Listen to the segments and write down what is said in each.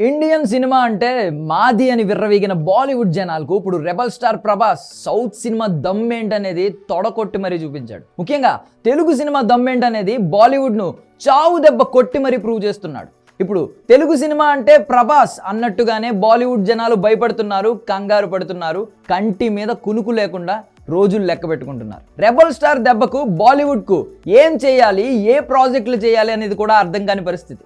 Indian cinema అంటే మాది అని విర్రవీగిన బాలీవుడ్ జనాలకు ఇప్పుడు rebel star Prabhas south cinema దమ్మేంటనేది తొడకొట్టి మరీ చూపించాడు. ముఖ్యంగా తెలుగు సినిమా దమ్మేంటనేది బాలీవుడ్ను చావు దెబ్బ కొట్టి మరీ ప్రూవ్ చేస్తున్నాడు. ఇప్పుడు తెలుగు సినిమా అంటే ప్రభాస్ అన్నట్టుగానే బాలీవుడ్ జనాలు భయపడుతున్నారు కంగారు పడుతున్నారు కంటి మీద కునుకు లేకుండా రోజులు లెక్క పెట్టుకుంటున్నారు. రెబల్ స్టార్ దెబ్బకు బాలీవుడ్కు ఏం చేయాలి ఏ ప్రాజెక్టులు చేయాలి అనేది కూడా అర్థం కాని పరిస్థితి.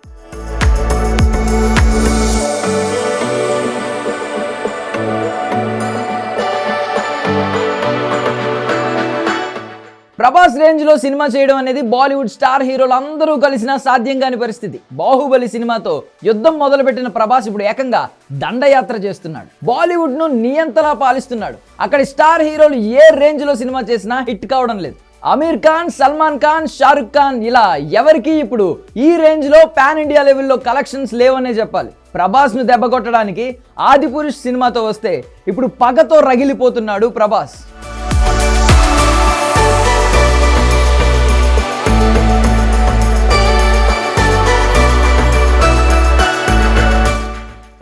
ప్రభాస్ రేంజ్లో సినిమా చేయడం అనేది బాలీవుడ్ స్టార్ హీరోలు అందరూ కలిసిన సాధ్యం కాని పరిస్థితి. బాహుబలి సినిమాతో యుద్ధం మొదలుపెట్టిన ప్రభాస్ ఇప్పుడు ఏకంగా దండయాత్ర చేస్తున్నాడు. బాలీవుడ్ను నియంతలా పాలిస్తున్నాడు. అక్కడి స్టార్ హీరోలు ఏ రేంజ్లో సినిమా చేసినా హిట్ కావడం లేదు. అమీర్ ఖాన్ సల్మాన్ ఖాన్ షారుఖ్ ఖాన్ ఇలా ఎవరికి ఇప్పుడు ఈ రేంజ్లో పాన్ ఇండియా లెవెల్లో కలెక్షన్స్ లేవనే చెప్పాలి. ప్రభాస్ను దెబ్బ కొట్టడానికి ఆదిపురుష్ సినిమాతో వస్తే ఇప్పుడు పగతో రగిలిపోతున్నాడు ప్రభాస్.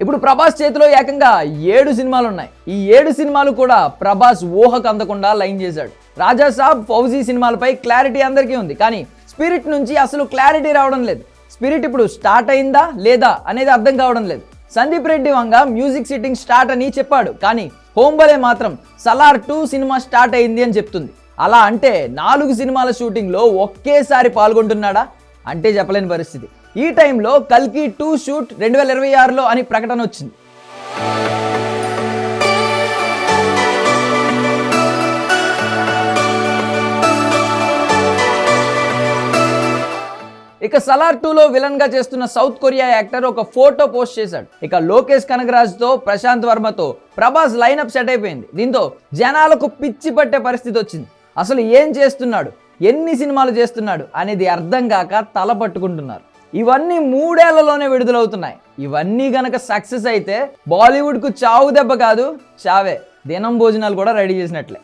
ఇప్పుడు ప్రభాస్ చేతిలో ఏకంగా ఏడు సినిమాలు ఉన్నాయి ఈ ఏడు సినిమాలు కూడా ప్రభాస్ ఊహకు అందకుండా లైన్ చేశాడు. రాజా సాబ్ ఫౌజీ సినిమాలపై క్లారిటీ అందరికీ ఉంది. కానీ స్పిరిట్ నుంచి అసలు క్లారిటీ రావడం లేదు. స్పిరిట్ ఇప్పుడు స్టార్ట్ అయిందా లేదా అనేది అర్థం కావడం లేదు. Sandeep Reddy Vanga music sitting start అని చెప్పాడు. కానీ హోంబలే మాత్రం సలార్ టూ సినిమా స్టార్ట్ అయింది అని చెప్తుంది. అలా అంటే నాలుగు సినిమాల షూటింగ్లో ఒకేసారి పాల్గొంటున్నాడా? అంటే చెప్పలేని పరిస్థితి. ఈ టైంలో కల్కి టూ షూట్ రెండు వేల ఇరవై ఆరులో అని ప్రకటన వచ్చింది. ఇక సలార్ టూలో విలన్గా చేస్తున్న సౌత్ కొరియా యాక్టర్ ఒక ఫోటో పోస్ట్ చేశాడు. ఇక లోకేష్ కనగరాజ్తో ప్రశాంత్ వర్మతో ప్రభాస్ లైనప్ సెట్ అయిపోయింది. దీంతో జనాలకు పిచ్చి పట్టే పరిస్థితి వచ్చింది. అసలు ఏం చేస్తున్నాడు? ఎన్ని సినిమాలు చేస్తున్నాడు? అనేది అర్థం కాక తల పట్టుకుంటున్నారు. ఇవన్నీ మూడేళ్ళలోనే విడుదలవుతున్నాయి. ఇవన్నీ గనక సక్సెస్ అయితే బాలీవుడ్కు చావు దెబ్బ కాదు చావే. దినం భోజనాలు కూడా రెడీ చేసినట్లే.